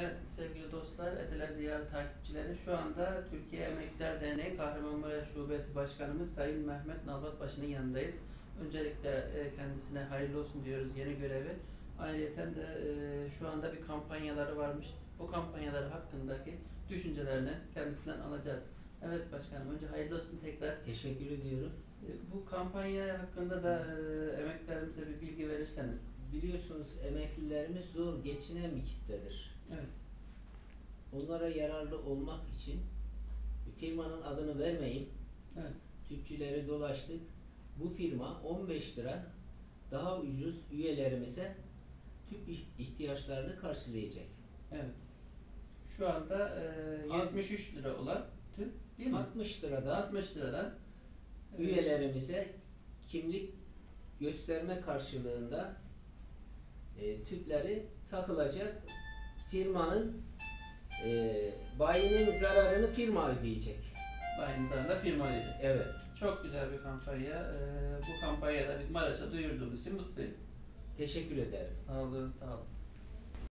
Evet sevgili dostlar, Ediler Diyarı takipçileri şu anda Türkiye Emekliler Derneği Kahramanmaraş Şubesi Başkanımız Sayın Mehmet Nalbatbaşı'nın yanındayız. Öncelikle e, kendisine hayırlı olsun diyoruz yeni görevi. Ayrıca de e, şu anda bir kampanyaları varmış. Bu kampanyaları hakkındaki düşüncelerini kendisinden alacağız. Evet başkanım önce hayırlı olsun tekrar. Teşekkür ediyorum. E, Bu kampanya hakkında da emeklilerimize bir bilgi verirseniz. Biliyorsunuz emeklilerimiz zor geçinen bir kitledir. Evet. Onlara yararlı olmak için firmanın adını vermeyeyim. Evet. Tüpçüleri dolaştık. Bu firma 15 lira daha ucuz üyelerimize tüp ih- ihtiyaçlarını karşılayacak. Evet. Şu anda e, Az- 73 lira olan tüp değil mi? 60 lirada 60 liradan e, üyelerimize kimlik gösterme karşılığında e, tüpleri takılacak. Firmanın e, bayinin zararını firma ödeyecek. aynı zamanda firma ödeyecek. Evet. Çok güzel bir kampanya. E, bu kampanyada biz Maraş'a duyurduğumuz için mutluyuz. Teşekkür ederim. Sağ olun, sağ olun.